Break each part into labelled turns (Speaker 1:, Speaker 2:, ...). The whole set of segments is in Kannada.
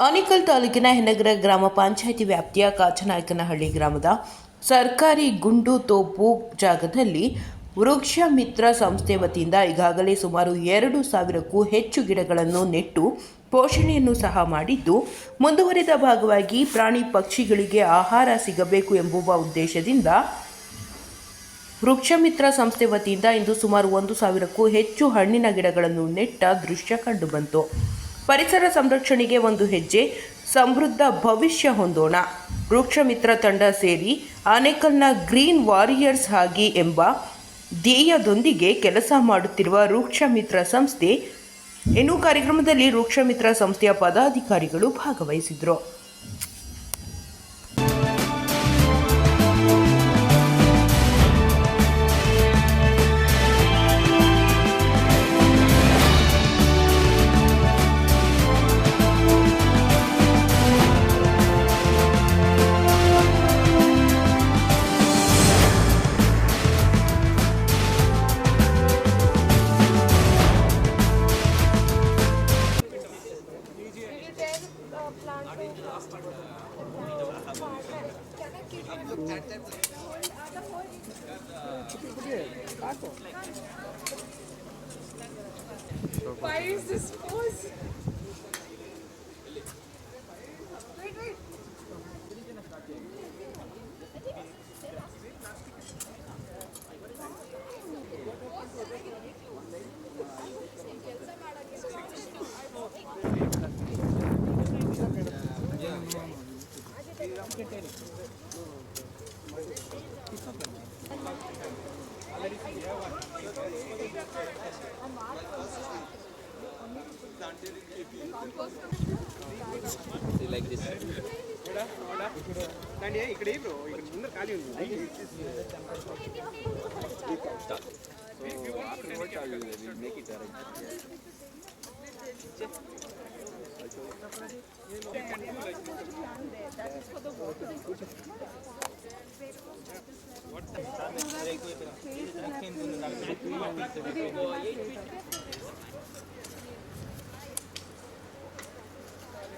Speaker 1: ಆನೇಕಲ್ ತಾಲೂಕಿನ ಹೆನಗರ ಗ್ರಾಮ ಪಂಚಾಯಿತಿ ವ್ಯಾಪ್ತಿಯ ಕಾಚನಾಯಕನಹಳ್ಳಿ ಗ್ರಾಮದ ಸರ್ಕಾರಿ ಗುಂಡು ತೋಪು ಜಾಗದಲ್ಲಿ ವೃಕ್ಷ ಮಿತ್ರ ಸಂಸ್ಥೆ ವತಿಯಿಂದ ಈಗಾಗಲೇ ಸುಮಾರು ಎರಡು ಸಾವಿರಕ್ಕೂ ಹೆಚ್ಚು ಗಿಡಗಳನ್ನು ನೆಟ್ಟು ಪೋಷಣೆಯನ್ನು ಸಹ ಮಾಡಿದ್ದು, ಮುಂದುವರಿದ ಭಾಗವಾಗಿ ಪ್ರಾಣಿ ಪಕ್ಷಿಗಳಿಗೆ ಆಹಾರ ಸಿಗಬೇಕು ಎಂಬುವ ಉದ್ದೇಶದಿಂದ ವೃಕ್ಷಮಿತ್ರ ಸಂಸ್ಥೆ ವತಿಯಿಂದ ಇಂದು ಸುಮಾರು ಒಂದು ಸಾವಿರಕ್ಕೂ ಹೆಚ್ಚು ಹಣ್ಣಿನ ಗಿಡಗಳನ್ನು ನೆಟ್ಟ ದೃಶ್ಯ ಕಂಡುಬಂತು ಪರಿಸರ ಸಂರಕ್ಷಣೆಗೆ ಒಂದು ಹೆಜ್ಜೆ, ಸಮೃದ್ಧ ಭವಿಷ್ಯ ಹೊಂದೋಣ. ವೃಕ್ಷಮಿತ್ರ ತಂಡ ಸೇರಿ ಆನೇಕಲ್ನ ಗ್ರೀನ್ ವಾರಿಯರ್ಸ್ ಹಾಗೆ ಎಂಬ ಧ್ಯೇಯದೊಂದಿಗೆ ಕೆಲಸ ಮಾಡುತ್ತಿರುವ ವೃಕ್ಷಮಿತ್ರ ಸಂಸ್ಥೆ ಇನ್ನು ಕಾರ್ಯಕ್ರಮದಲ್ಲಿ ವೃಕ್ಷಮಿತ್ರ ಸಂಸ್ಥೆಯ ಪದಾಧಿಕಾರಿಗಳು ಭಾಗವಹಿಸಿದರು.
Speaker 2: Why is this?
Speaker 3: ఇక్కడ ఏం బ్రో ఇక్కడ ముందర ఖాళీ ఉంది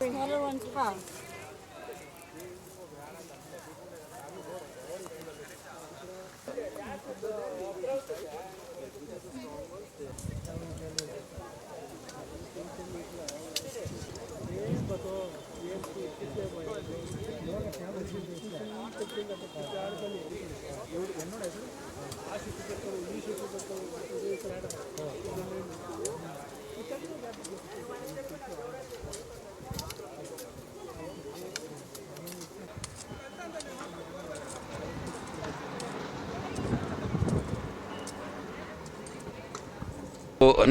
Speaker 4: Another one's fast.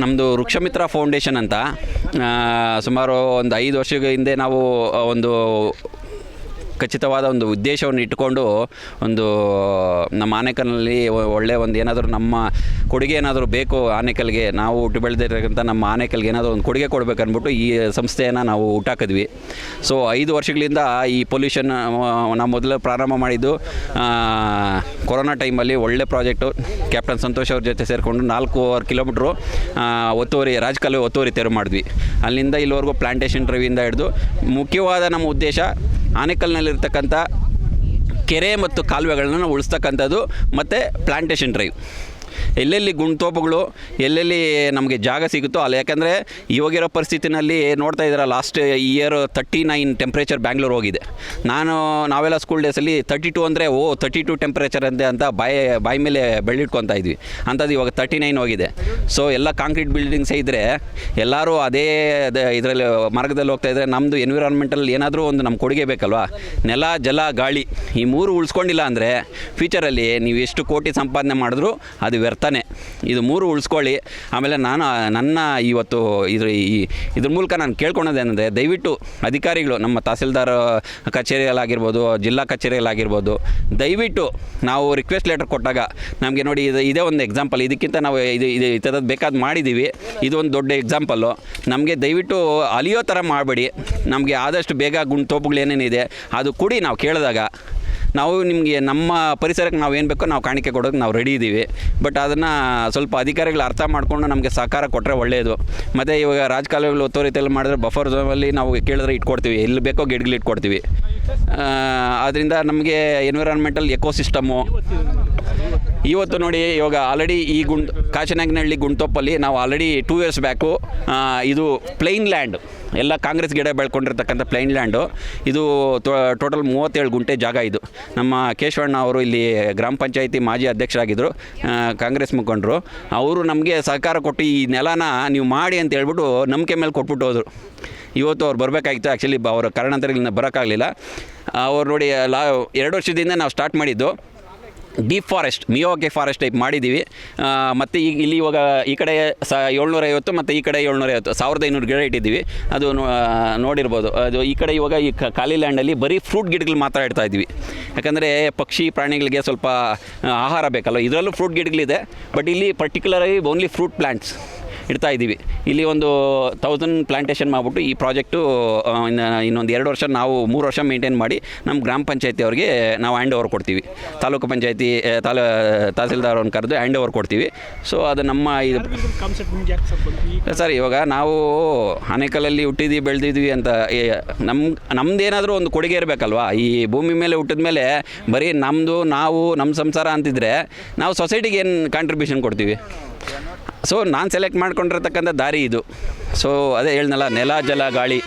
Speaker 5: ನಮ್ಮದು ವೃಕ್ಷಮಿತ್ರ ಫೌಂಡೇಶನ್ ಅಂತ. ಸುಮಾರು ಒಂದು ಐದು ವರ್ಷದ ಹಿಂದೆ ನಾವು ಒಂದು ಖಚಿತವಾದ ಒಂದು ಉದ್ದೇಶವನ್ನು ಇಟ್ಟುಕೊಂಡು ಒಂದು ನಮ್ಮ ಆನೇಕಲ್ನಲ್ಲಿ ಒಳ್ಳೆಯ ಒಂದು ಏನಾದರೂ ನಮ್ಮ ಕೊಡುಗೆ ಏನಾದರೂ ಬೇಕು ಆನೆಕಲ್ಗೆ ನಾವು ಹುಟ್ಟು ಬೆಳೆದಿರ್ತಕ್ಕಂಥ ನಮ್ಮ ಆನೆಕಲ್ಗೆ ಏನಾದರೂ ಒಂದು ಕೊಡುಗೆ ಅಂದ್ಬಿಟ್ಟು ಈ ಸಂಸ್ಥೆಯನ್ನು ನಾವು ಹುಟ್ಟಾಕಿದ್ವಿ. ಸೊ ಐದು ವರ್ಷಗಳಿಂದ ಈ ಪೊಲ್ಯೂಷನ್ ನಾವು ಮೊದಲು ಪ್ರಾರಂಭ ಮಾಡಿದ್ದು ಕೊರೋನಾ ಟೈಮಲ್ಲಿ ಒಳ್ಳೆ ಪ್ರಾಜೆಕ್ಟು. ಕ್ಯಾಪ್ಟನ್ ಸಂತೋಷ್ ಅವ್ರ ಜೊತೆ ಸೇರಿಕೊಂಡು ನಾಲ್ಕೂವರೆ ಕಿಲೋಮೀಟ್ರು ಒತ್ತುವರಿ ರಾಜಕಾಲುವೆ ಒತ್ತುವರಿ ತೆರವು ಮಾಡಿದ್ವಿ. ಅಲ್ಲಿಂದ ಇಲ್ಲಿವರೆಗೂ ಪ್ಲಾಂಟೇಷನ್ ಡ್ರೈವಿಂದ ಹಿಡಿದು, ಮುಖ್ಯವಾದ ನಮ್ಮ ಉದ್ದೇಶ ಆನೆಕಲ್ನಲ್ಲಿರ್ತಕ್ಕಂಥ ಕೆರೆ ಮತ್ತು ಕಾಲುವೆಗಳನ್ನ ಉಳಿಸ್ತಕ್ಕಂಥದ್ದು ಮತ್ತು ಪ್ಲಾಂಟೇಷನ್ ಡ್ರೈವ್ ಎಲ್ಲೆಲ್ಲಿ ಗುಂಡ್ತೋಪುಗಳು ಎಲ್ಲೆಲ್ಲಿ ನಮಗೆ ಜಾಗ ಸಿಗುತ್ತೋ ಅಲ್ಲಿ. ಯಾಕಂದರೆ ಇವಾಗಿರೋ ಪರಿಸ್ಥಿತಿನಲ್ಲಿ ನೋಡ್ತಾ ಇದ್ದೀರಾ last year thirty nine temperature Bangalore ಹೋಗಿದೆ. ನಾನು, ನಾವೆಲ್ಲ ಸ್ಕೂಲ್ ಡೇಸಲ್ಲಿ ತರ್ಟಿ ಟು ಅಂದರೆ, ಓ ತರ್ಟಿ ಟು ಟೆಂಪ್ರೇಚರ್ ಅಂತೆ ಅಂತ ಬಾಯಿ ಬಾಯಿ ಮೇಲೆ ಬೆಳ್ಳಿಟ್ಕೊತಾ ಇದ್ವಿ. ಅಂಥದ್ದು ಇವಾಗ ತರ್ಟಿ ನೈನ್ ಹೋಗಿದೆ. ಸೊ ಎಲ್ಲ ಕಾಂಕ್ರೀಟ್ ಬಿಲ್ಡಿಂಗ್ಸೇ ಇದ್ದರೆ ಎಲ್ಲರೂ ಅದೇ ಇದರಲ್ಲಿ ಮಾರ್ಗದಲ್ಲಿ ಹೋಗ್ತಾ ಇದ್ದರೆ ನಮ್ಮದು ಎನ್ವಿರಾನ್ಮೆಂಟಲ್ಲಿ ಏನಾದರೂ ಒಂದು ನಮ್ಮ ಕೊಡುಗೆ ಬೇಕಲ್ವಾ? ನೆಲ, ಜಲ, ಗಾಳಿ ಈ ಮೂರು ಉಳಿಸ್ಕೊಂಡಿಲ್ಲ ಅಂದರೆ ಫ್ಯೂಚರಲ್ಲಿ ನೀವು ಎಷ್ಟು ಕೋಟಿ ಸಂಪಾದನೆ ಮಾಡಿದ್ರು ಅದು ವ್ಯರ್ಥನೇ. ಇದು ಮೂರು ಉಳಿಸ್ಕೊಳ್ಳಿ. ಆಮೇಲೆ ನಾನು, ನನ್ನ ಇವತ್ತು ಇದ್ರ ಈ, ಇದ್ರ ಮೂಲಕ ನಾನು ಕೇಳ್ಕೊಳೋದೇನೆಂದರೆ ದಯವಿಟ್ಟು ಅಧಿಕಾರಿಗಳು, ನಮ್ಮ ತಹಸೀಲ್ದಾರ್ ಕಚೇರಿಯಲ್ಲಾಗಿರ್ಬೋದು, ಜಿಲ್ಲಾ ಕಚೇರಿಯಲ್ಲಾಗಿರ್ಬೋದು, ದಯವಿಟ್ಟು ನಾವು ರಿಕ್ವೆಸ್ಟ್ ಲೆಟರ್ ಕೊಟ್ಟಾಗ ನಮಗೆ ನೋಡಿ ಇದು ಇದೇ ಒಂದು ಎಕ್ಸಾಂಪಲ್ ಇದಕ್ಕಿಂತ ನಾವು ಇದು ಇದು ಈ ಥರದ್ದು ಬೇಕಾದ ಮಾಡಿದ್ದೀವಿ ಇದು ಒಂದು ದೊಡ್ಡ ಎಕ್ಸಾಂಪಲ್ಲು ನಮಗೆ ದಯವಿಟ್ಟು ಅಲಿಯೋ ಥರ ಮಾಡಬೇಡಿ. ನಮಗೆ ಆದಷ್ಟು ಬೇಗ ಗುಂಡು ತೋಪುಗಳು ಏನೇನಿದೆ, ಅದು ಕೂಡಿ ನಾವು ಕೇಳಿದಾಗ. ನಾವು ನಿಮಗೆ ನಮ್ಮ ಪರಿಸರಕ್ಕೆ ನಾವು ಏನು ಬೇಕೋ ನಾವು ಕಾಣಿಕೆ ಕೊಡೋಕೆ ನಾವು ರೆಡಿ ಇದ್ದೀವಿ ಬಟ್ ಅದನ್ನು ಸ್ವಲ್ಪ ಅಧಿಕಾರಿಗಳು ಅರ್ಥ ಮಾಡಿಕೊಂಡು ನಮಗೆ ಸಹಕಾರ ಕೊಟ್ಟರೆ ಒಳ್ಳೆಯದು ಮತ್ತು ಇವಾಗ ರಾಜಕಾಲುವೆಗಳು ರೀತಿಯಲ್ಲಿ ಮಾಡಿದ್ರೆ ಬಫರ್ ಝೋನಲ್ಲಿ ನಾವು ಕೇಳಿದ್ರೆ ಇಟ್ಕೊಡ್ತೀವಿ. ಎಲ್ಲಿ ಬೇಕೋ ಗಿಡಗಳು ಇಟ್ಕೊಡ್ತೀವಿ. ಆದ್ದರಿಂದ ನಮಗೆ ಎನ್ವಿರಾನ್ಮೆಂಟಲ್ ಎಕೋಸಿಸ್ಟಮು ಇವತ್ತು ನೋಡಿ ಇವಾಗ ಆಲ್ರೆಡಿ ಈ ಗುಂಡ್, ಕಾಶಿನಾಗನಹಳ್ಳಿ ಗುಂಡ್ತೊಪ್ಪಲ್ಲಿ ನಾವು ಆಲ್ರೆಡಿ ಟೂ ಇಯರ್ಸ್ ಬ್ಯಾಕು ಇದು ಪ್ಲೈನ್ ಲ್ಯಾಂಡ್ ಎಲ್ಲ ಕಾಂಗ್ರೆಸ್ ಗಿಡ ಬೆಳ್ಕೊಂಡಿರ್ತಕ್ಕಂಥ ಪ್ಲೈನ್ ಲ್ಯಾಂಡು ಇದು ಟೋಟಲ್ ಮೂವತ್ತೇಳು ಗುಂಟೆ ಜಾಗ ಇದು. ನಮ್ಮ ಕೇಶವಣ್ಣ ಅವರು ಇಲ್ಲಿ ಗ್ರಾಮ ಪಂಚಾಯಿತಿ ಮಾಜಿ ಅಧ್ಯಕ್ಷರಾಗಿದ್ದರು ಕಾಂಗ್ರೆಸ್ ಮುಖಂಡರು. ಅವರು ನಮಗೆ ಸಹಕಾರ ಕೊಟ್ಟು ಈ ನೆಲನ ನೀವು ಮಾಡಿ ಅಂತ ಹೇಳ್ಬಿಟ್ಟು ನಂಬಿಕೆ ಮೇಲೆ ಕೊಟ್ಬಿಟ್ಟು ಹೋದರು. ಇವತ್ತು ಅವ್ರು ಬರಬೇಕಾಗಿತ್ತು ಆ್ಯಕ್ಚುಲಿ ಅವರ ಕಾರಣಾಂತರಗಳಿಂದ ಬರೋಕ್ಕಾಗಲಿಲ್ಲ. ಅವ್ರು ನೋಡಿ, ಲಾ, ಎರಡು ವರ್ಷದಿಂದ ನಾವು ಸ್ಟಾರ್ಟ್ ಮಾಡಿದ್ದು. ಡೀಪ್ ಫಾರೆಸ್ಟ್ ಮಿಯೋಗೆ ಫಾರೆಸ್ಟ್ ಟೈಪ್ ಮಾಡಿದ್ದೀವಿ. ಮತ್ತು ಈಗ ಇಲ್ಲಿ ಇವಾಗ ಈ ಕಡೆ ಸ ಏಳ್ನೂರೈವತ್ತು ಮತ್ತು ಈ ಕಡೆ ಏಳ್ನೂರೈವತ್ತು, ಸಾವಿರದ ಐನೂರು ಗಿಡ ಇಟ್ಟಿದ್ದೀವಿ. ಅದು ನೋಡಿರ್ಬೋದು. ಅದು ಈ ಕಡೆ ಇವಾಗ ಈ ಖಾಲಿ ಲ್ಯಾಂಡಲ್ಲಿ ಬರೀ ಫ್ರೂಟ್ ಗಿಡಗಳು ಮಾತ್ರ ಇಡ್ತಾ ಇದ್ವಿ ಯಾಕಂದರೆ ಪಕ್ಷಿ ಪ್ರಾಣಿಗಳಿಗೆ ಸ್ವಲ್ಪ ಆಹಾರ ಬೇಕಲ್ಲ, ಇದರಲ್ಲೂ ಫ್ರೂಟ್ ಗಿಡಗಳಿದೆ. ಬಟ್ ಇಲ್ಲಿ ಪರ್ಟಿಕ್ಯುಲರಾಗಿ ಓನ್ಲಿ ಫ್ರೂಟ್ ಪ್ಲ್ಯಾಂಟ್ಸ್ ಇಡ್ತಾ ಇದ್ದೀವಿ. ಇಲ್ಲಿ ಒಂದು ತೌಸಂಡ್ ಪ್ಲಾಂಟೇಷನ್ ಮಾಡಿಬಿಟ್ಟು ಈ ಪ್ರಾಜೆಕ್ಟು ಇನ್ನೊಂದು ಎರಡು ವರ್ಷ ನಾವು ಮೂರು ವರ್ಷ ಮೇಂಟೈನ್ ಮಾಡಿ ನಮ್ಮ ಗ್ರಾಮ ಪಂಚಾಯತಿ ಅವರಿಗೆ ನಾವು ಹ್ಯಾಂಡ್ ಓವರ್ ಕೊಡ್ತೀವಿ. ತಾಲೂಕು ಪಂಚಾಯತಿ ತಾಲೂ, ತಹಸೀಲ್ದಾರ್ ಅವ್ರನ್ನ ಕರೆದು ಹ್ಯಾಂಡ್ ಓವರ್ ಕೊಡ್ತೀವಿ. ಸೊ ಅದು ನಮ್ಮ ಇದು ಸರ್, ಇವಾಗ ನಾವು ಆನೇಕಲಲ್ಲಿ ಹುಟ್ಟಿದ್ವಿ, ಬೆಳೆದಿದ್ವಿ ಅಂತ ನಮ್ಮ ನಮ್ದೇನಾದರೂ ಒಂದು ಕೊಡುಗೆ ಇರಬೇಕಲ್ವಾ? ಈ ಭೂಮಿ ಮೇಲೆ ಹುಟ್ಟಿದ ಮೇಲೆ ಬರೀ ನಮ್ಮದು ನಾವು ನಮ್ಮ ಸಂಸಾರ ಅಂತಿದ್ರೆ ನಾವು ಸೊಸೈಟಿಗೆ ಏನು ಕಾಂಟ್ರಿಬ್ಯೂಷನ್ ಕೊಡ್ತೀವಿ? ಸೊ ನಾನು ಸೆಲೆಕ್ಟ್ ಮಾಡ್ಕೊಂಡಿರ್ತಕ್ಕಂಥ ದಾರಿ ಇದು. ಸೊ ಅದೇ ಹೇಳ್ನಲ್ಲ ನೆಲ ಜಲ ಗಾಳಿ.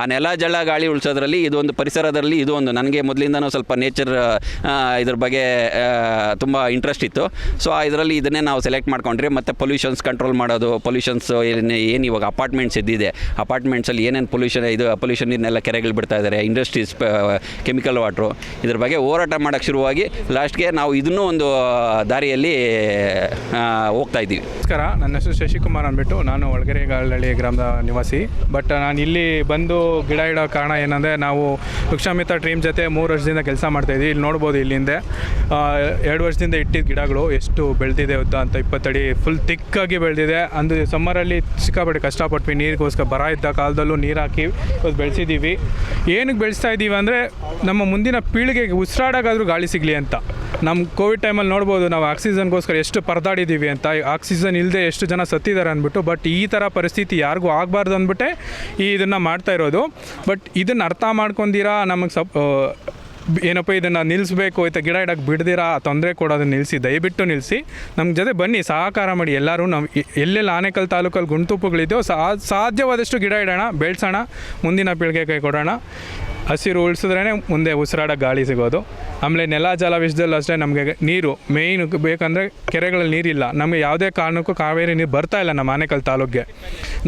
Speaker 5: ಆ ನೆಲ ಜಳ ಗಾಳಿ ಉಳಿಸೋದ್ರಲ್ಲಿ ಇದೊಂದು ಪರಿಸರದಲ್ಲಿ ಇದು ಒಂದು ನನಗೆ ಮೊದಲಿಂದನೂ ಸ್ವಲ್ಪ ನೇಚರ್ ಇದ್ರ ಬಗ್ಗೆ ತುಂಬ ಇಂಟ್ರೆಸ್ಟ್ ಇತ್ತು. ಸೊ ಇದರಲ್ಲಿ ಇದನ್ನೇ ನಾವು ಸೆಲೆಕ್ಟ್ ಮಾಡ್ಕೊಂಡ್ರಿ ಮತ್ತು ಪೊಲ್ಯೂಷನ್ಸ್ ಕಂಟ್ರೋಲ್ ಮಾಡೋದು ಪೊಲ್ಯೂಷನ್ಸ್ ಏನು ಏನು ಇವಾಗ ಅಪಾರ್ಟ್ಮೆಂಟ್ಸ್ ಇದ್ದಿದೆ. ಅಪಾರ್ಟ್ಮೆಂಟ್ಸಲ್ಲಿ ಏನೇನು ಪೊಲ್ಯೂಷನ್ ಇದು ಪೊಲ್ಯೂಷನ್ ಇನ್ನೆಲ್ಲ ಕೆರೆಗಳು ಬಿಡ್ತಾ ಇದ್ದಾರೆ ಇಂಡಸ್ಟ್ರೀಸ್ ಕೆಮಿಕಲ್ ವಾಟ್ರು ಇದ್ರ ಬಗ್ಗೆ ಹೋರಾಟ ಮಾಡೋಕ್ಕೆ ಶುರುವಾಗಿ ಲಾಸ್ಟ್ಗೆ ನಾವು ಇದನ್ನೂ ಒಂದು ದಾರಿಯಲ್ಲಿ ಹೋಗ್ತಾ ಇದ್ದೀವಿ.
Speaker 4: ನಮಸ್ಕಾರ, ನನ್ನ ಹೆಸರು ಶಶಿಕುಮಾರ್ ಅಂದ್ಬಿಟ್ಟು, ನಾನು ಒಳಗೆರೆ ಗ್ರಾಮದ ನಿವಾಸಿ. ಬಟ್ ನಾನು ಇಲ್ಲಿ ಬಂದು ಗಿಡ ಇಡೋ ಕಾರಣ ಏನಂದರೆ ನಾವು ವೃಕ್ಷಾಮಿತ್ರ ಟ್ರೀಮ್ ಜೊತೆ ಮೂರು ವರ್ಷದಿಂದ ಕೆಲಸ ಮಾಡ್ತಾಯಿದ್ವಿ ಇಲ್ಲಿ ನೋಡ್ಬೋದು ಇಲ್ಲಿಂದೆ ಎರಡು ವರ್ಷದಿಂದ ಇಟ್ಟಿದ್ದ ಗಿಡಗಳು ಎಷ್ಟು ಬೆಳೆದಿದೆ ಉದ್ದ ಅಂತ ಇಪ್ಪತ್ತಡಿ ಫುಲ್ ತಿಕ್ಕಾಗಿ ಬೆಳೆದಿದೆ. ಅಂದರೆ ಸಮ್ಮರಲ್ಲಿ ಸಿಕ್ಕಾಪಟ್ಟೆ ಕಷ್ಟಪಟ್ವಿ. ನೀರಿಗೋಸ್ಕರ ಬರ ಇದ್ದ ಕಾಲದಲ್ಲೂ ನೀರು ಹಾಕಿ ಬೆಳೆಸಿದ್ದೀವಿ ಏನಕ್ಕೆ ಬೆಳೆಸ್ತಾ ಇದ್ದೀವಿ ಅಂದರೆ ನಮ್ಮ ಮುಂದಿನ ಪೀಳಿಗೆಗೆ ಉಸಿರಾಡೋಕ್ಕಾದ್ರೂ ಗಾಳಿ ಸಿಗಲಿ ಅಂತ. ನಮ್ಮ ಕೋವಿಡ್ ಟೈಮಲ್ಲಿ ನೋಡ್ಬೋದು ನಾವು ಆಕ್ಸಿಜನ್ಗೋಸ್ಕರ ಎಷ್ಟು ಪರದಾಡಿದ್ದೀವಿ ಅಂತ. ಆಕ್ಸಿಜನ್ ಇಲ್ಲದೆ ಎಷ್ಟು ಜನ ಸತ್ತಿದ್ದಾರೆ ಅಂದ್ಬಿಟ್ಟು, ಬಟ್ ಈ ಥರ ಪರಿಸ್ಥಿತಿ ಯಾರಿಗೂ ಆಗಬಾರ್ದು ಅಂದ್ಬಿಟ್ಟೆ ಈ ಇದನ್ನು ಮಾಡ್ತಾ ಇರೋದು. ಬಟ್ ಇದನ್ನು ಅರ್ಥ ಮಾಡ್ಕೊಂಡಿರಾ? ನಮಗೆ ಸಪ್ ಏನಪ್ಪ ಇದನ್ನು ನಿಲ್ಲಿಸ್ಬೇಕು ಆಯ್ತಾ ಗಿಡ ಇಡಕ್ಕೆ ಬಿಡ್ದಿರಾ? ತೊಂದರೆ ಕೊಡೋದನ್ನು ನಿಲ್ಲಿಸಿ ದಯವಿಟ್ಟು ನಿಲ್ಲಿಸಿ ನಮ್ಮ ಜೊತೆ ಬನ್ನಿ, ಸಹಕಾರ ಮಾಡಿ. ಎಲ್ಲರೂ ಎ- ಎಲ್ಲೆಲ್ಲಿ ಆನೇಕಲ್ ತಾಲೂಕಲ್ಲಿ ಗುಂಡ್ತುಪ್ಪುಗಳಿದೆಯೋ ಸಾ, ಸಾಧ್ಯವಾದಷ್ಟು ಗಿಡ ಇಡೋಣ, ಬೆಳೆಸೋಣ. ಮುಂದಿನ ಪೀಳಿಗೆ ಕೈ ಕೊಡೋಣ. ಹಸಿರು ಉಳಿಸಿದ್ರೇ ಮುಂದೆ ಉಸಿರಾಡೋ ಗಾಳಿ ಸಿಗೋದು. ಆಮೇಲೆ ನೆಲ ಜಲ ವಿಷಯದಲ್ಲೂ ಅಷ್ಟೇ ನಮಗೆ ನೀರು ಮೇಯ್ನ್ ಬೇಕಂದರೆ ಕೆರೆಗಳಲ್ಲಿ ನೀರಿಲ್ಲ. ನಮಗೆ ಯಾವುದೇ ಕಾರಣಕ್ಕೂ ಕಾವೇರಿ ನೀರು ಬರ್ತಾ ಇಲ್ಲ ನಮ್ಮ ಆನೇಕಲ್ ತಾಲೂಕಿಗೆ.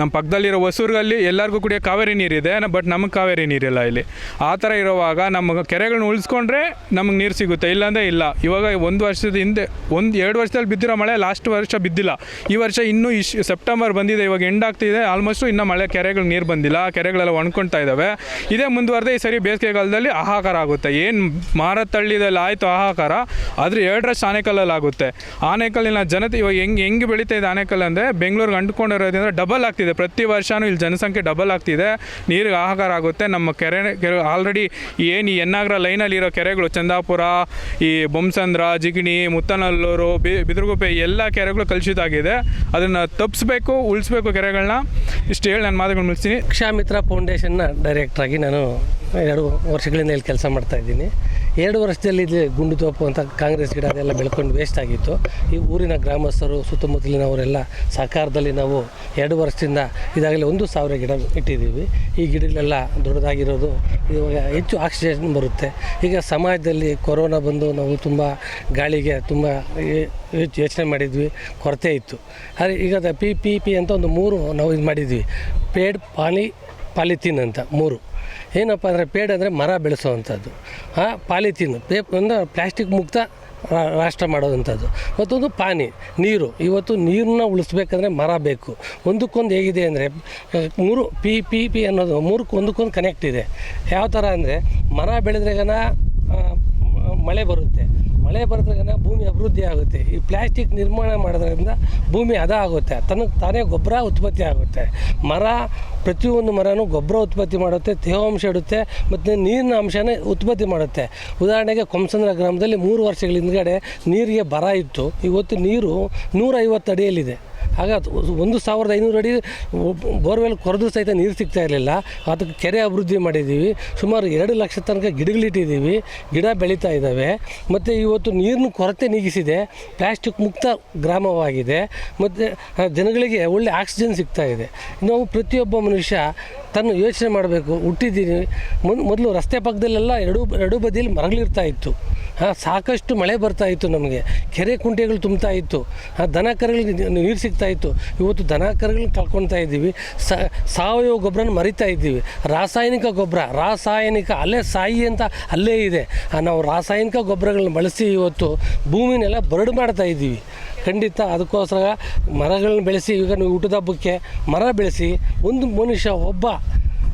Speaker 4: ನಮ್ಮ ಪಕ್ಕದಲ್ಲಿರೋ ಹೊಸೂರಲ್ಲಿ ಎಲ್ಲರಿಗೂ ಕುಡಿಯೋ ಕಾವೇರಿ ನೀರಿದೆ, ಬಟ್ ನಮಗೆ ಕಾವೇರಿ ನೀರಿಲ್ಲ ಇಲ್ಲಿ. ಆ ಥರ ಇರುವಾಗ ನಮ್ಮ ಕೆರೆಗಳನ್ನ ಉಳಿಸ್ಕೊಂಡ್ರೆ ನಮಗೆ ನೀರು ಸಿಗುತ್ತೆ. ಇಲ್ಲಾಂದರೆ ಇಲ್ಲ. ಇವಾಗ ಒಂದು ವರ್ಷದ ಹಿಂದೆ, ಒಂದು ಎರಡು ವರ್ಷದಲ್ಲಿ ಬಿದ್ದಿರೋ ಮಳೆ ಲಾಸ್ಟ್ ವರ್ಷ ಬಿದ್ದಿಲ್ಲ. ಈ ವರ್ಷ ಇನ್ನೂ ಇಶ್ ಸೆಪ್ಟೆಂಬರ್ ಬಂದಿದೆ, ಇವಾಗ ಎಂಡ್ ಆಗ್ತಿದೆ. ಆಲ್ಮೋಸ್ಟು ಇನ್ನೂ ಮಳೆ ಕೆರೆಗಳು ನೀರು ಬಂದಿಲ್ಲ. ಕೆರೆಗಳೆಲ್ಲ ಒಣ್ಕೊಳ್ತಾ ಇದ್ದಾವೆ ಇದೇ ಮುಂದುವರೆದೇ ಈ ಸರಿ ಬೇಸಿಗೆಗಾಲದಲ್ಲಿ ಆಹಾಕಾರ ಆಗುತ್ತೆ. ಏನು ಮಾರತಳ್ಳಿದಲ್ಲಿ ಆಯಿತು ಆಹಾಕಾರ ಆದರೆ ಎರಡರಷ್ಟು ಆನೆಕಲ್ಲಲ್ಲಿ ಆಗುತ್ತೆ ಆನೆಕಲ್ಲಿನ ಜನತೆ ಇವಾಗ ಹೆಂಗೆ ಹೆಂಗೆ ಬೆಳೀತಾ ಇದೆ ಆನೆಕಲ್ ಅಂದರೆ ಬೆಂಗಳೂರಿಗೆ ಅಂಟ್ಕೊಂಡಿರೋದ್ರಿಂದ ಡಬಲ್ ಆಗ್ತಿದೆ. ಪ್ರತಿ ವರ್ಷವೂ ಇಲ್ಲಿ ಜನಸಂಖ್ಯೆ ಡಬಲ್ ಆಗ್ತಿದೆ. ನೀರಿಗೆ ಆಹಾಕಾರ ಆಗುತ್ತೆ. ನಮ್ಮ ಕೆರೆ ಕೆರೆ ಆಲ್ರೆಡಿ ಏನು ಈ ಎನ್ನಾಗ್ರ ಲೈನಲ್ಲಿ ಇರೋ ಕೆರೆಗಳು, ಚಂದಾಪುರ, ಈ ಬೊಮ್ಸಂದ್ರ ಜಿಗಣಿ ಮುತ್ತನಲ್ಲೂರು, ಬಿ, ಬಿದ್ರಗುಪ್ಪೆ, ಎಲ್ಲ ಕೆರೆಗಳು ಕಲುಷಿತ ಆಗಿದೆ. ಅದನ್ನು ತಪ್ಪಿಸ್ಬೇಕು ಉಳಿಸ್ಬೇಕು ಕೆರೆಗಳನ್ನ ಇಷ್ಟು ಹೇಳಿ ನಾನು ಮಾತುಗಳು ಮುಗಿಸ್ತೀನಿ.
Speaker 6: ಕ್ಷಾಮಿತ್ರ ಫೌಂಡೇಶನ್ನ ಡೈರೆಕ್ಟ್ರಾಗಿ ನಾನು ಎರಡು ವರ್ಷಗಳಿಂದ ಇಲ್ಲಿ ಕೆಲಸ ಮಾಡ್ತಾ ಇದ್ದೀನಿ. ಎರಡು ವರ್ಷದಲ್ಲಿ ಇಲ್ಲಿ ಗುಂಡು ತೋಪು ಅಂತ ಕಾಂಗ್ರೆಸ್ ಗಿಡ ಅದೆಲ್ಲ ಬೆಳ್ಕೊಂಡು ವೇಸ್ಟ್ ಆಗಿತ್ತು. ಈ ಊರಿನ ಗ್ರಾಮಸ್ಥರು, ಸುತ್ತಮುತ್ತಲಿನವರೆಲ್ಲ ಸಹಕಾರದಲ್ಲಿ ನಾವು ಎರಡು ವರ್ಷದಿಂದ ಇದಾಗಲೇ ಒಂದು ಸಾವಿರ ಗಿಡ ಇಟ್ಟಿದ್ದೀವಿ. ಈ ಗಿಡಗಳೆಲ್ಲ ದೊಡ್ಡದಾಗಿರೋದು ಇವಾಗ ಹೆಚ್ಚು ಆಕ್ಸಿಜನ್ ಬರುತ್ತೆ. ಈಗ ಸಮಾಜದಲ್ಲಿ ಕೊರೋನಾ ಬಂದು ನಾವು ತುಂಬ ಗಾಳಿಗೆ ತುಂಬ ಯೋಚನೆ ಮಾಡಿದ್ವಿ, ಕೊರತೆ ಇತ್ತು. ಆದರೆ ಈಗ ಪಿ ಪಿ ಪಿ ಅಂತ ಒಂದು ಮೂರು ನಾವು ಇದು ಮಾಡಿದ್ವಿ. ಪೇಡ್ ಪಾಲಿ ಪಾಲಿಥೀನ್ ಅಂತ ಮೂರು. ಏನಪ್ಪ ಅಂದರೆ ಪೇಡ್ ಅಂದರೆ ಮರ ಬೆಳೆಸೋವಂಥದ್ದು. ಪಾಲಿಥೀನ್, ಪೇಪ್ ಅಂದರೆ ಪ್ಲಾಸ್ಟಿಕ್ ಮುಕ್ತ ರಾಷ್ಟ್ರ ಮಾಡೋವಂಥದ್ದು ಮತ್ತೊಂದು ಪಾನಿ, ನೀರು. ಇವತ್ತು ನೀರನ್ನ ಉಳಿಸ್ಬೇಕಂದ್ರೆ ಮರ ಬೇಕು. ಒಂದಕ್ಕೊಂದು ಹೇಗಿದೆ ಅಂದರೆ ಮೂರು ಪಿ ಪಿ ಪಿ ಅನ್ನೋದು, ಮೂರಕ್ಕೆ ಒಂದಕ್ಕೊಂದು ಕನೆಕ್ಟ್ ಇದೆ. ಯಾವ ಥರ ಅಂದರೆ, ಮರ ಬೆಳೆದ್ರೆಗನ ಮಳೆ ಬರುತ್ತೆ. ಮಳೆ ಬರೋದ್ರಿಂದ ಭೂಮಿ ಅಭಿವೃದ್ಧಿ ಆಗುತ್ತೆ. ಈ ಪ್ಲಾಸ್ಟಿಕ್ ನಿರ್ಮಾಣ ಮಾಡೋದ್ರಿಂದ ಭೂಮಿ ಹದ ಆಗುತ್ತೆ ತನಗೆ ತಾನೇ ಗೊಬ್ಬರ ಉತ್ಪತ್ತಿ ಆಗುತ್ತೆ. ಮರ, ಪ್ರತಿಯೊಂದು ಮರನೂ ಗೊಬ್ಬರ ಉತ್ಪತ್ತಿ ಮಾಡುತ್ತೆ, ತೇವಾಂಶ ಇಡುತ್ತೆ, ಮತ್ತು ನೀರಿನ ಅಂಶನೇ ಉತ್ಪತ್ತಿ ಮಾಡುತ್ತೆ. ಉದಾಹರಣೆಗೆ ಕೊಂಸಂದ್ರ ಗ್ರಾಮದಲ್ಲಿ ಮೂರು ವರ್ಷಗಳ ಹಿಂದ್ಗಡೆ ನೀರಿಗೆ ಬರ ಇತ್ತು. ಇವತ್ತು ನೀರು ನೂರೈವತ್ತು ಅಡಿಯಲ್ಲಿದೆ. ಆಗ ಒಂದು ಸಾವಿರದ ಐನೂರು ಅಡಿ ಬೋರ್ವೆಲ್ ಕೊರೆದು ಸಹಿತ ನೀರು ಸಿಗ್ತಾ ಇರಲಿಲ್ಲ. ಅದಕ್ಕೆ ಕೆರೆ ಅಭಿವೃದ್ಧಿ ಮಾಡಿದ್ದೀವಿ. ಸುಮಾರು ಎರಡು ಲಕ್ಷ ತನಕ ಗಿಡಗಳಿಟ್ಟಿದ್ದೀವಿ ಗಿಡ ಬೆಳೀತಾ ಇದ್ದಾವೆ. ಮತ್ತು ಇವತ್ತು ನೀರಿನ ಕೊರತೆ ನೀಗಿಸಿದೆ. ಪ್ಲಾಸ್ಟಿಕ್ ಮುಕ್ತ ಗ್ರಾಮವಾಗಿದೆ. ಮತ್ತು ಜನಗಳಿಗೆ ಒಳ್ಳೆ ಆಕ್ಸಿಜನ್ ಸಿಗ್ತಾ ಇದೆ. ನಾವು ಪ್ರತಿಯೊಬ್ಬ ಮನುಷ್ಯ ತನ್ನ ಯೋಚನೆ ಮಾಡಬೇಕು. ಹುಟ್ಟಿದ್ದೀನಿ ಮೊದ್, ಮೊದಲು ರಸ್ತೆ ಪಕ್ಕದಲ್ಲೆಲ್ಲ ಎರಡು, ಎರಡೂ ಬದಿಯಲ್ಲಿ ಮರಗಳಿರ್ತಾ ಇತ್ತು. ಸಾಕಷ್ಟು ಮಳೆ ಬರ್ತಾ ಇತ್ತು ನಮಗೆ. ಕೆರೆ ಕುಂಟೆಗಳು ತುಂಬ್ತಾ ಇತ್ತು. ದನ ಕರುಗಳಿಗೆ ನೀರು ಸಿಗ್ತಾ ಇತ್ತು. ಇವತ್ತು ದನ ಕರುಗಳನ್ನ ಕಳ್ಕೊತಾ ಇದ್ದೀವಿ. ಸಾವಯವ ಗೊಬ್ಬರನ ಮರಿತಾ ಇದ್ದೀವಿ. ರಾಸಾಯನಿಕ ಗೊಬ್ಬರ, ರಾಸಾಯನಿಕ ಅಲ್ಲೇ ಸಾಯಿ ಅಂತ ಅಲ್ಲೇ ಇದೆ. ನಾವು ರಾಸಾಯನಿಕ ಗೊಬ್ಬರಗಳನ್ನ ಬಳಸಿ ಇವತ್ತು ಭೂಮಿನೆಲ್ಲ ಬರಡು ಮಾಡ್ತಾ ಇದ್ದೀವಿ. ಖಂಡಿತ ಅದಕ್ಕೋಸ್ಕರ ಮರಗಳನ್ನ ಬೆಳೆಸಿ, ಈಗ ನೀವು ಊಟದ ಹಬ್ಬಕ್ಕೆ ಮರ ಬೆಳೆಸಿ, ಒಂದು ಮನುಷ್ಯ, ಒಬ್ಬ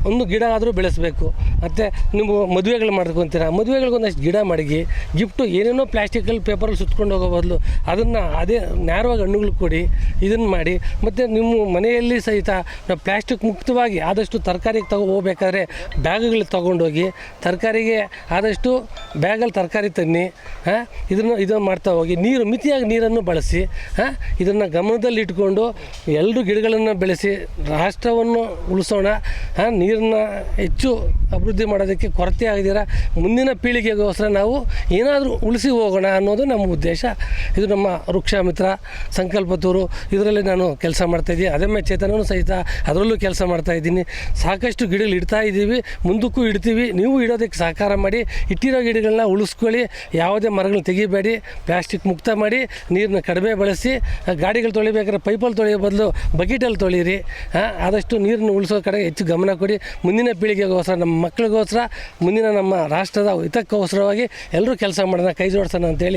Speaker 6: ಒಂದು ಗಿಡ ಆದರೂ ಬೆಳೆಸಬೇಕು. ಮತ್ತು ನೀವು ಮದುವೆಗಳು ಮಾಡ್ಕೊಂತೀರ ಮದುವೆಗಳಿಗೆ ಒಂದಷ್ಟು ಗಿಡ ಮಡಗಿ ಗಿಫ್ಟು ಏನೇನೋ ಪ್ಲಾಸ್ಟಿಕಲ್ಲಿ ಪೇಪರಲ್ಲಿ ಸುತ್ಕೊಂಡು ಹೋಗೋ ಬದಲು ಅದನ್ನು ಅದೇ ನೇರವಾಗಿ ಹಣ್ಣುಗಳು ಕೊಡಿ ಇದನ್ನು ಮಾಡಿ. ಮತ್ತು ನಿಮ್ಮ ಮನೆಯಲ್ಲಿ ಸಹಿತ ನಾವು ಪ್ಲಾಸ್ಟಿಕ್ ಮುಕ್ತವಾಗಿ ಆದಷ್ಟು ತರಕಾರಿಗೆ ತಗೋ ಹೋಗ್ಬೇಕಾದ್ರೆ ಬ್ಯಾಗ್ಗಳು ತೊಗೊಂಡೋಗಿ, ತರಕಾರಿಗೆ ಆದಷ್ಟು ಬ್ಯಾಗಲ್ಲಿ ತರಕಾರಿ ತನ್ನಿ ಇದನ್ನು ಇದನ್ನು ಮಾಡ್ತಾ ಹೋಗಿ ನೀರು ಮಿತಿಯಾಗಿ ನೀರನ್ನು ಬಳಸಿ ಇದನ್ನು ಗಮನದಲ್ಲಿ ಇಟ್ಕೊಂಡು ಎಲ್ಲರೂ ಗಿಡಗಳನ್ನು ಬೆಳೆಸಿ ರಾಷ್ಟ್ರವನ್ನು ಉಳಿಸೋಣ ನೀರನ್ನ ಹೆಚ್ಚು ಅಭಿವೃದ್ಧಿ ಮಾಡೋದಕ್ಕೆ ಕೊರತೆ ಆಗಿದ್ದೀರ? ಮುಂದಿನ ಪೀಳಿಗೆಗೋಸ್ಕರ ನಾವು ಏನಾದರೂ ಉಳಿಸಿ ಹೋಗೋಣ ಅನ್ನೋದು ನಮ್ಮ ಉದ್ದೇಶ. ಇದು ನಮ್ಮ ವೃಕ್ಷ ಮಿತ್ರ ಸಂಕಲ್ಪತೂರು, ಇದರಲ್ಲಿ ನಾನು ಕೆಲಸ ಮಾಡ್ತಾಯಿದ್ದೀನಿ ಅದಮ್ಮೆ ಚೇತನೂ ಸಹಿತ ಅದರಲ್ಲೂ ಕೆಲಸ ಮಾಡ್ತಾಯಿದ್ದೀನಿ ಸಾಕಷ್ಟು ಗಿಡಗಳು ಇಡ್ತಾ ಇದ್ದೀವಿ, ಮುಂದಕ್ಕೂ ಇಡ್ತೀವಿ. ನೀವು ಇಡೋದಕ್ಕೆ ಸಹಕಾರ ಮಾಡಿ, ಇಟ್ಟಿರೋ ಗಿಡಗಳನ್ನ ಉಳಿಸ್ಕೊಳ್ಳಿ. ಯಾವುದೇ ಮರಗಳನ್ನ ತೆಗಿಬೇಡಿ ಪ್ಲಾಸ್ಟಿಕ್ ಮುಕ್ತ ಮಾಡಿ ನೀರನ್ನ ಕಡಿಮೆ ಬಳಸಿ ಗಾಡಿಗಳು ತೊಳಿಬೇಕಾದ್ರೆ ಪೈಪಲ್ಲಿ ತೊಳೆಯೋ ಬದಲು ಬಕೆಟಲ್ಲಿ ತೊಳೀರಿ ಆದಷ್ಟು ನೀರನ್ನು ಉಳಿಸೋ ಕಡೆ ಹೆಚ್ಚು ಗಮನ ಕೊಡಿ. ಮುಂದಿನ ಪೀಳಿಗೆಗೋಸ್ಕರ, ನಮ್ಮ ಮಕ್ಕಳಿಗೋಸ್ಕರ, ಮುಂದಿನ ನಮ್ಮ ರಾಷ್ಟ್ರದ ಹಿತಕ್ಕೋಸ್ಕರವಾಗಿ ಎಲ್ಲರೂ ಕೆಲಸ ಮಾಡೋಣ, ಕೈ ಜೋಡಿಸೋಣ ಅಂತೇಳಿ